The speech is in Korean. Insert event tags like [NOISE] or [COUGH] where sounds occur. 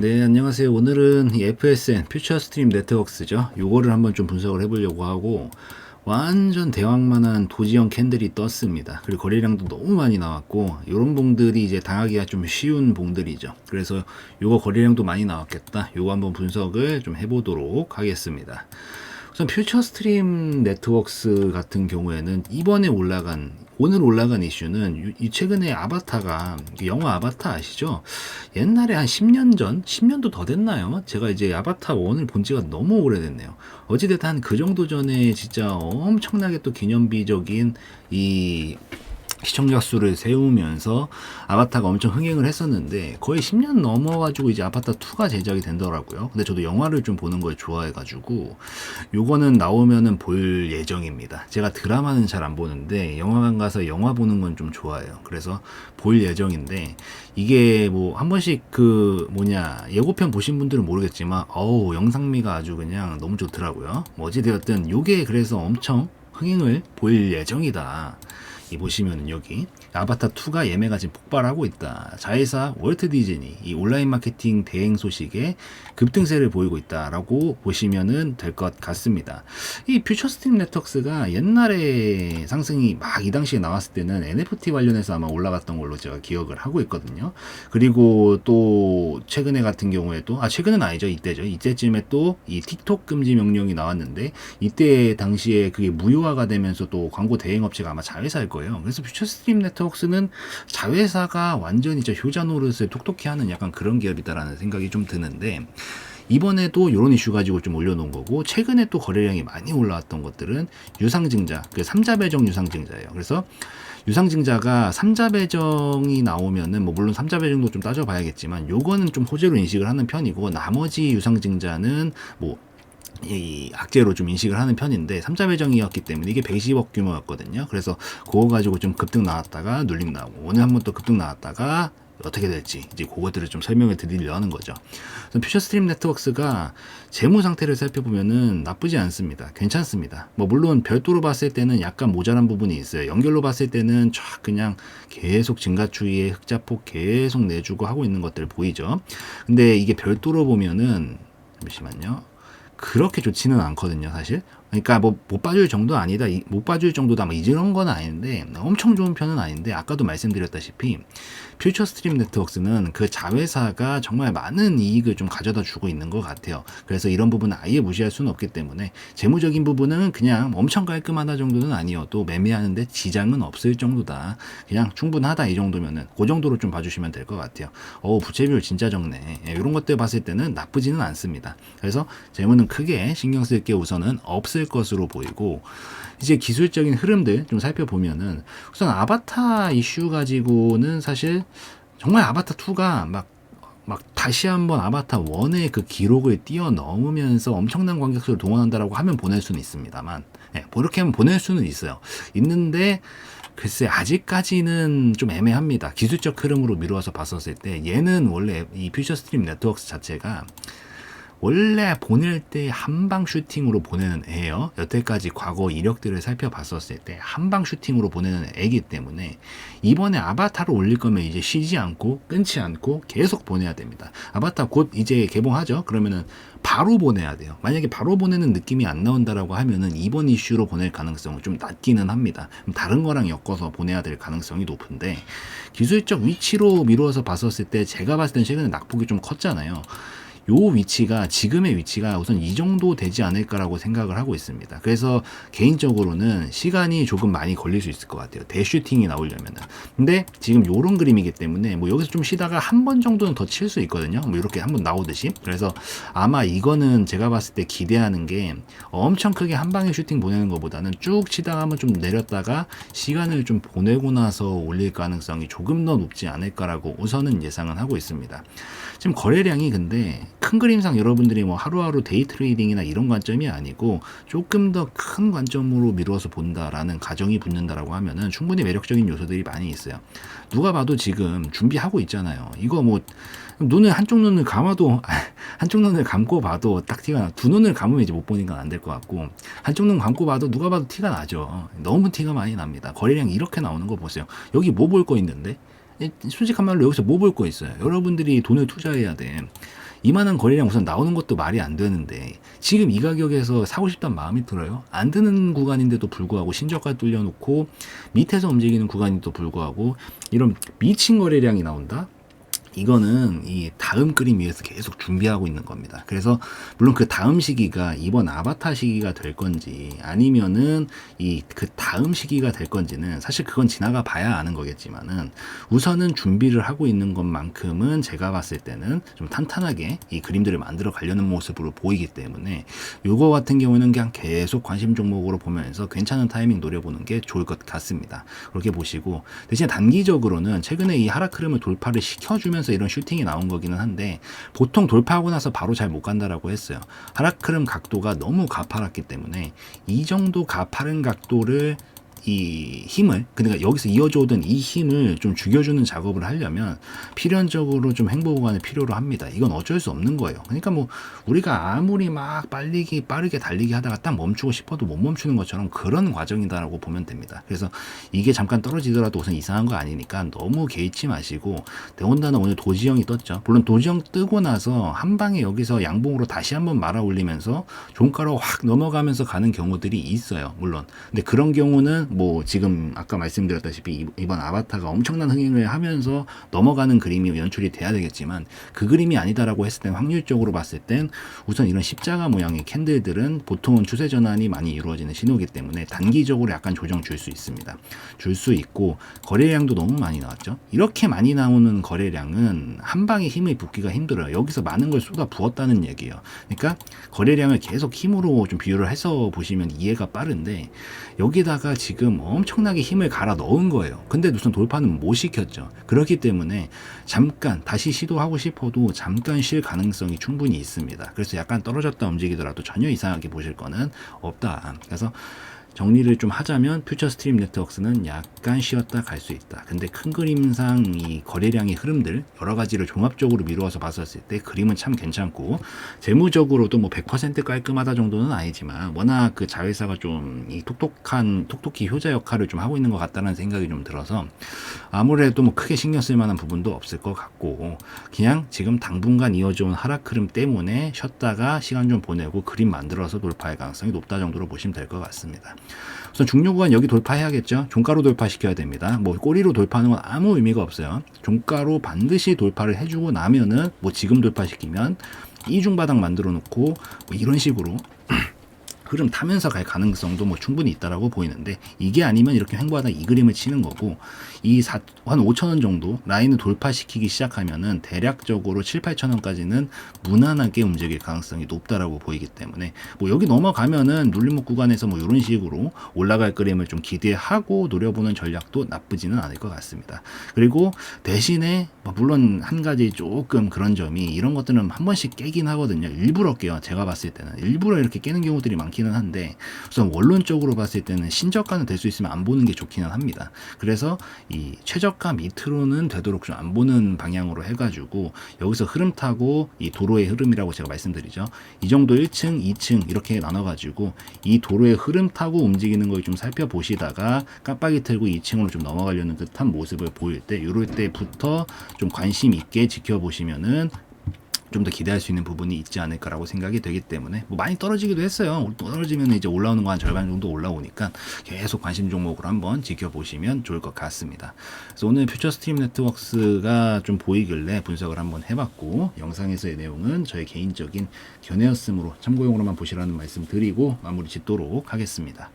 네, 안녕하세요. 오늘은 이 FSN 퓨처 스트림 네트워크스죠. 요거를 한번 좀 분석을 해보려고 하고 완전 대왕만한 도지형 캔들이 떴습니다. 그리고 거래량도 너무 많이 나왔고 이런 봉들이 이제 당하기가 좀 쉬운 봉들이죠. 그래서 요거 거래량도 많이 나왔겠다. 요거 한번 분석을 좀 해보도록 하겠습니다. 우선 퓨처 스트림 네트워크스 같은 경우에는 이번에 올라간 오늘 올라간 이슈는 유- 이 최근에 아바타가 영화 아바타 아시죠? 옛날에 한 10년 전, 10년도 더 됐나요? 제가 이제 아바타 1을 본 지가 너무 오래됐네요. 어찌됐든 한그 정도 전에 진짜 엄청나게 또 기념비적인 이 시청자 수를 세우면서 아바타가 엄청 흥행을 했었는데 거의 10년 넘어가지고 이제 아바타 2가 제작이 된더라고요. 근데 저도 영화를 좀 보는 걸 좋아해가지고 요거는 나오면은 볼 예정입니다. 제가 드라마는 잘 안 보는데 영화관 가서 영화 보는 건 좀 좋아해요. 그래서 볼 예정인데 이게 뭐 한 번씩 그 뭐냐 예고편 보신 분들은 모르겠지만 어우 영상미가 아주 그냥 너무 좋더라고요. 뭐 어찌되었든 요게 그래서 엄청 흥행을 볼 예정이다. 이 보시면 여기 아바타 2가 예매가 지금 폭발하고 있다. 자회사 월트 디즈니 이 온라인 마케팅 대행 소식에 급등세를 보이고 있다라고 보시면은 될 것 같습니다. 이 퓨처 스트림 네트워크스가 옛날에 상승이 막 이 당시에 나왔을 때는 NFT 관련해서 아마 올라갔던 걸로 제가 기억을 하고 있거든요. 그리고 또 최근에 같은 경우에도 아 최근은 아니죠 이때죠 이때쯤에 또 이 틱톡 금지 명령이 나왔는데 이때 당시에 그게 무효화가 되면서 또 광고 대행 업체가 아마 자회사일 거예요. 그래서 퓨처 스트림 네트워크스는 자회사가 완전히 저 효자 노릇을 톡톡히 하는 약간 그런 기업이다라는 생각이 좀 드는데 이번에도 이런 이슈 가지고 좀 올려놓은 거고 최근에 또 거래량이 많이 올라왔던 것들은 유상증자 그 삼자 배정 유상증자예요. 그래서 유상증자가 삼자 배정이 나오면은 뭐 물론 삼자 배정도 좀 따져봐야겠지만 요거는 좀 호재로 인식을 하는 편이고 나머지 유상증자는 뭐 이 악재로 좀 인식을 하는 편인데 삼자 배정이었기 때문에 이게 120억 규모였거든요. 그래서 그거 가지고 좀 급등 나왔다가 눌림 나오고 오늘 한 번 또 급등 나왔다가 어떻게 될지 이제 그것들을 좀 설명을 드리려는 거죠. 퓨처 스트림 네트워크스가 재무 상태를 살펴보면은 나쁘지 않습니다. 괜찮습니다. 뭐 물론 별도로 봤을 때는 약간 모자란 부분이 있어요. 연결로 봤을 때는 쫙 그냥 계속 증가 추이에 흑자폭 계속 내주고 하고 있는 것들 보이죠. 근데 이게 별도로 보면은 잠시만요. 그렇게 좋지는 않거든요, 사실. 그러니까 뭐 못 봐줄 정도 아니다, 이- 못 봐줄 정도다, 뭐 이런 건 아닌데 엄청 좋은 편은 아닌데 아까도 말씀드렸다시피 퓨처 스트림 네트워크스는 그 자회사가 정말 많은 이익을 좀 가져다 주고 있는 것 같아요. 그래서 이런 부분은 아예 무시할 수는 없기 때문에 재무적인 부분은 그냥 엄청 깔끔하다 정도는 아니어도 매매하는데 지장은 없을 정도다. 그냥 충분하다 이 정도면은 그 정도로 좀 봐주시면 될 것 같아요. 어 부채 비율 진짜 적네. 예, 이런 것들 봤을 때는 나쁘지는 않습니다. 그래서 재무는 크게 신경 쓸 게 우선은 없을 것으로 보이고 이제 기술적인 흐름들 좀 살펴보면은 우선 아바타 이슈 가지고는 사실 정말 아바타 2가 막막 다시 한번 아바타 1의 그 기록을 뛰어넘으면서 엄청난 관객수를 동원한다라고 하면 보낼 수는 있습니다만, 예, 뭐 이렇게 하면 보낼 수는 있어요. 있는데, 글쎄, 아직까지는 좀 애매합니다. 기술적 흐름으로 미루어서 봤었을 때, 얘는 원래 이 퓨처 스트림 네트워크 자체가 원래 보낼 때 한방 슈팅으로 보내는 애예요. 여태까지 과거 이력들을 살펴봤었을 때 한방 슈팅으로 보내는 애기 때문에 이번에 아바타를 올릴 거면 이제 쉬지 않고 끊지 않고 계속 보내야 됩니다. 아바타 곧 이제 개봉하죠. 그러면은 바로 보내야 돼요. 만약에 바로 보내는 느낌이 안 나온다라고 하면은 이번 이슈로 보낼 가능성은 좀 낮기는 합니다. 다른 거랑 엮어서 보내야 될 가능성이 높은데 기술적 위치로 미루어서 봤었을 때 제가 봤을 땐 최근에 낙폭이 좀 컸잖아요. 요 위치가 지금의 위치가 우선 이 정도 되지 않을까라고 생각을 하고 있습니다. 그래서 개인적으로는 시간이 조금 많이 걸릴 수 있을 것 같아요. 대슈팅이 나오려면은. 근데 지금 요런 그림이기 때문에 뭐 여기서 좀 쉬다가 한 번 정도는 더 칠 수 있거든요. 뭐 이렇게 한 번 나오듯이. 그래서 아마 이거는 제가 봤을 때 기대하는 게 엄청 크게 한 방에 슈팅 보내는 것보다는 쭉 치다가 한번 좀 내렸다가 시간을 좀 보내고 나서 올릴 가능성이 조금 더 높지 않을까라고 우선은 예상은 하고 있습니다. 지금 거래량이 근데 큰 그림상 여러분들이 뭐 하루하루 데이 트레이딩이나 이런 관점이 아니고 조금 더 큰 관점으로 미루어서 본다라는 가정이 붙는다라고 하면은 충분히 매력적인 요소들이 많이 있어요. 누가 봐도 지금 준비하고 있잖아요. 이거 뭐 눈을 한쪽 눈을 감아도 [LAUGHS] 한쪽 눈을 감고 봐도 딱 티가 나. 두 눈을 감으면 이제 못 보니까 안될 것 같고 한쪽 눈 감고 봐도 누가 봐도 티가 나죠. 너무 티가 많이 납니다. 거래량 이렇게 나오는 거 보세요. 여기 뭐 볼 거 있는데? 예, 솔직한 말로 여기서 뭐 볼 거 있어요. 여러분들이 돈을 투자해야 돼. 이만한 거래량 우선 나오는 것도 말이 안 되는데 지금 이 가격에서 사고 싶다는 마음이 들어요. 안 드는 구간인데도 불구하고 신저가 뚫려놓고 밑에서 움직이는 구간인데도 불구하고 이런 미친 거래량이 나온다. 이거는 이 다음 그림 위해서 계속 준비하고 있는 겁니다. 그래서 물론 그 다음 시기가 이번 아바타 시기가 될 건지 아니면은 이 그 다음 시기가 될 건지는 사실 그건 지나가 봐야 아는 거겠지만은 우선은 준비를 하고 있는 것만큼은 제가 봤을 때는 좀 탄탄하게 이 그림들을 만들어 가려는 모습으로 보이기 때문에 요거 같은 경우는 그냥 계속 관심 종목으로 보면서 괜찮은 타이밍 노려보는 게 좋을 것 같습니다. 그렇게 보시고 대신 단기적으로는 최근에 이 하락 흐름을 돌파를 시켜주면 서 이런 슈팅이 나온 거기는 한데 보통 돌파하고 나서 바로 잘 못 간다라고 했어요. 하락 흐름 각도가 너무 가파랐기 때문에 이 정도 가파른 각도를 이 힘을 그러니까 여기서 이어져 오던 이 힘을 좀 죽여주는 작업을 하려면 필연적으로 좀 행보 구간을 필요로 합니다. 이건 어쩔 수 없는 거예요. 그러니까 뭐 우리가 아무리 막 빨리기 빠르게 달리기 하다가 딱 멈추고 싶어도 못 멈추는 것처럼 그런 과정이다라고 보면 됩니다. 그래서 이게 잠깐 떨어지더라도 우선 이상한 거 아니니까 너무 개의치 마시고 더군다나 오늘 도지형이 떴죠. 물론 도지형 뜨고 나서 한 방에 여기서 양봉으로 다시 한번 말아 올리면서 종가로 확 넘어가면서 가는 경우들이 있어요. 물론. 근데 그런 경우는 뭐 지금 아까 말씀드렸다시피 이- 이번 아바타가 엄청난 흥행을 하면서 넘어가는 그림이 연출이 돼야 되겠지만 그 그림이 아니다라고 했을 땐 확률적으로 봤을 땐 우선 이런 십자가 모양의 캔들들은 보통은 추세 전환이 많이 이루어지는 신호기 때문에 단기적으로 약간 조정 줄 수 있습니다. 줄 수 있고 거래량도 너무 많이 나왔죠. 이렇게 많이 나오는 거래량은 한 방에 힘이 붙기가 힘들어요. 여기서 많은 걸 쏟아 부었다는 얘기예요. 그러니까 거래량을 계속 힘으로 좀 비교를 해서 보시면 이해가 빠른데 여기다가 지금 엄청나게 힘을 갈아 넣은 거예요. 근데 무슨 돌파는 못 시켰죠. 그렇기 때문에 잠깐 다시 시도하고 싶어도 잠깐 쉴 가능성이 충분히 있습니다. 그래서 약간 떨어졌다 움직이더라도 전혀 이상하게 보실 거는 없다. 그래서 정리를 좀 하자면 퓨처 스트림 네트워크스는 약간 쉬었다 갈 수 있다. 근데 큰 그림상 이 거래량의 흐름들 여러 가지를 종합적으로 미루어서 봤었을 때 그림은 참 괜찮고 재무적으로도 뭐 100% 깔끔하다 정도는 아니지만 워낙 그 자회사가 좀이 톡톡한 톡톡히 효자 역할을 좀 하고 있는 것 같다는 생각이 좀 들어서 아무래도 뭐 크게 신경 쓸 만한 부분도 없을 것 같고 그냥 지금 당분간 이어져온 하락 흐름 때문에 쉬었다가 시간 좀 보내고 그림 만들어서 돌파할 가능성이 높다 정도로 보시면 될 것 같습니다. 우선 중요 구간 여기 돌파해야겠죠. 종가로 돌파시켜야 됩니다. 뭐 꼬리로 돌파하는 건 아무 의미가 없어요. 종가로 반드시 돌파를 해주고 나면은 뭐 지금 돌파시키면 이중 바닥 만들어 놓고 뭐 이런 식으로 흐름 타면서 갈 가능성도 뭐 충분히 있다라고 보이는데 이게 아니면 이렇게 횡보하다 이 그림을 치는 거고 이 한 5천 원 정도 라인을 돌파시키기 시작하면은 대략적으로 7, 8천 원까지는 무난하게 움직일 가능성이 높다라고 보이기 때문에 뭐 여기 넘어가면은 눌림목 구간에서 뭐 이런 식으로 올라갈 그림을 좀 기대하고 노려보는 전략도 나쁘지는 않을 것 같습니다. 그리고 대신에 뭐 물론 한 가지 조금 그런 점이 이런 것들은 한 번씩 깨긴 하거든요. 일부러 깨요. 제가 봤을 때는 일부러 이렇게 깨는 경우들이 많 기는 한데 우선 원론적으로 봤을 때는 신저가는 될 수 있으면 안 보는 게 좋기는 합니다. 그래서 이 최저가 밑으로는 되도록 좀 안 보는 방향으로 해가지고 여기서 흐름 타고 이 도로의 흐름이라고 제가 말씀드리죠. 이 정도 1층, 2층 이렇게 나눠가지고 이 도로의 흐름 타고 움직이는 걸 좀 살펴보시다가 깜빡이 틀고 2층으로 좀 넘어가려는 듯한 모습을 보일 때 이럴 때부터 좀 관심 있게 지켜보시면은 좀 더 기대할 수 있는 부분이 있지 않을까라고 생각이 되기 때문에 뭐 많이 떨어지기도 했어요. 떨어지면 이제 올라오는 거 한 절반 정도 올라오니까 계속 관심 종목으로 한번 지켜보시면 좋을 것 같습니다. 그래서 오늘 퓨처 스트림 네트워크스가 좀 보이길래 분석을 한번 해봤고 영상에서의 내용은 저의 개인적인 견해였으므로 참고용으로만 보시라는 말씀 드리고 마무리 짓도록 하겠습니다.